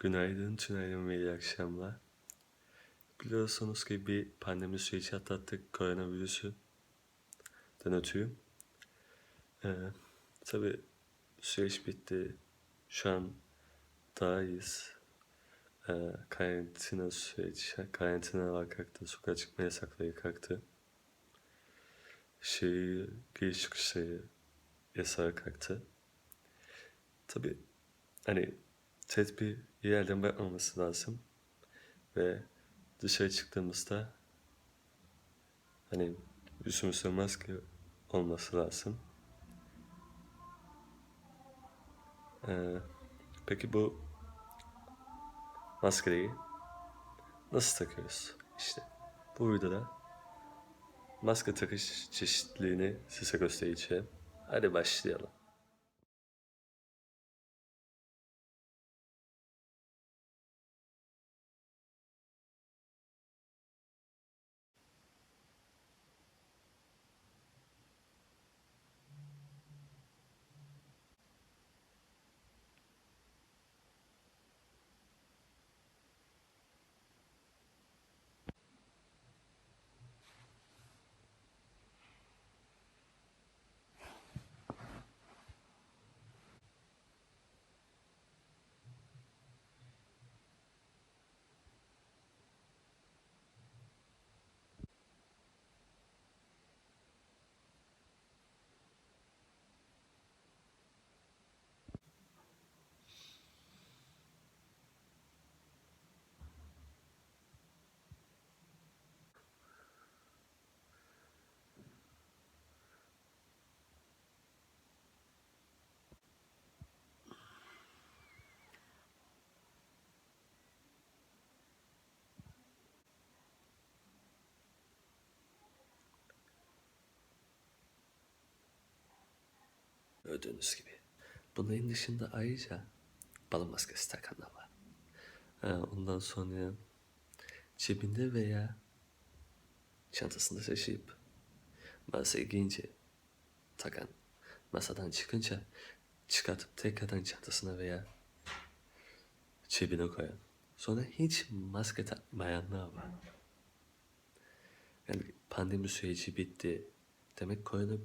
Günaydın, tünaydın ve iyi akşamlar. Biliyorsunuz ki bir pandemi süreci atlattık koronavirüsü ötürü. Ee, tabii süreç bitti. Şu an daha iyiyiz. Ee, karantina süreci, karantina kalktı, sokağa çıkma yasakları kalktı. Şehir giriş çıkışları yasağı kalktı. Tabii hani tedbir yerden bakmaması lazım. Ve dışarı çıktığımızda hani üstümüzde maske olması lazım. Ee, peki bu maskeyi nasıl takıyoruz? İşte bu videoda maske takış çeşitliliğini size göstereceğim. Hadi başlayalım. Gördüğünüz gibi. Bunların dışında ayrıca balon maskesi takanlar var. Ha, ondan sonra cebinde veya çantasında taşıyıp masaya giyince takan, masadan çıkınca çıkartıp tekrardan çantasına veya cebine koyan. Sonra hiç maske takmayanlar var. Yani pandemi süreci bitti. Demek korona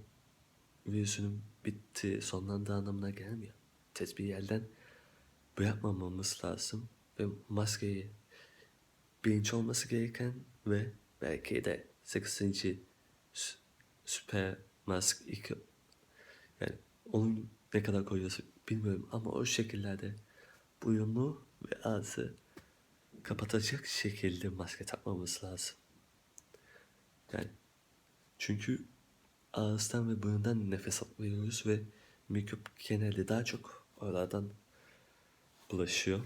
virüsünün bitti, sonlandığı anlamına gelmiyor. Tedbir elden bırakmamamız lazım ve maskeyi bilinç olması gereken ve belki de 8. sü- süper mask iki yani onun ne kadar koyuyorsa bilmiyorum ama o şekillerde burnu ve ağzı kapatacak şekilde maske takmamız lazım. Yani çünkü ağızdan ve burundan nefes alıyoruz ve mikrop genelde daha çok oralardan bulaşıyor.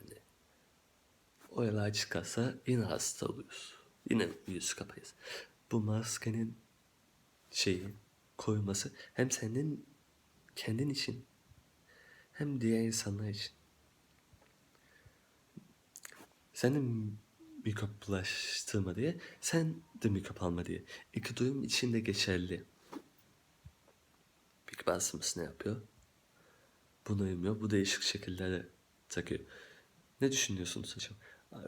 Yani oralar çıkarsa yine hasta oluyoruz. Yine virüs kapayız. Bu maskenin şeyi koyması hem senin kendin için hem diğer insanlar için. Senin mikrop bulaştırma diye, sen de mikrop alma diye. İki durum için de geçerli. Peki bazımız ne yapıyor? Bunu uymuyor, bu değişik şekillerde takıyor. Ne düşünüyorsunuz hocam?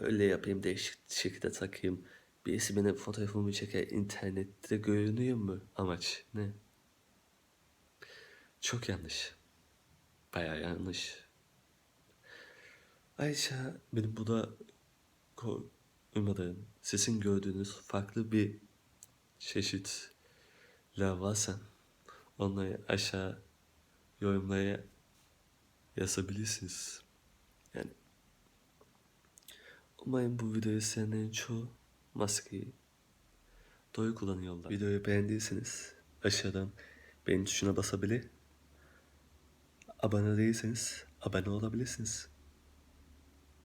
Öyle yapayım, değişik şekilde takayım. Birisi benim fotoğrafımı çeker, internette görünüyor mu? Amaç ne? Çok yanlış. Bayağı yanlış. Ayrıca benim bu da uymadığım, sizin gördüğünüz farklı bir çeşitler varsa onları aşağı yorumlara yazabilirsiniz. Yani umarım bu videoyu izleyenlerin çoğu maskeyi doğru kullanıyorlar. Videoyu beğendiyseniz aşağıdan beğeni tuşuna basabilir. Abone değilseniz abone olabilirsiniz.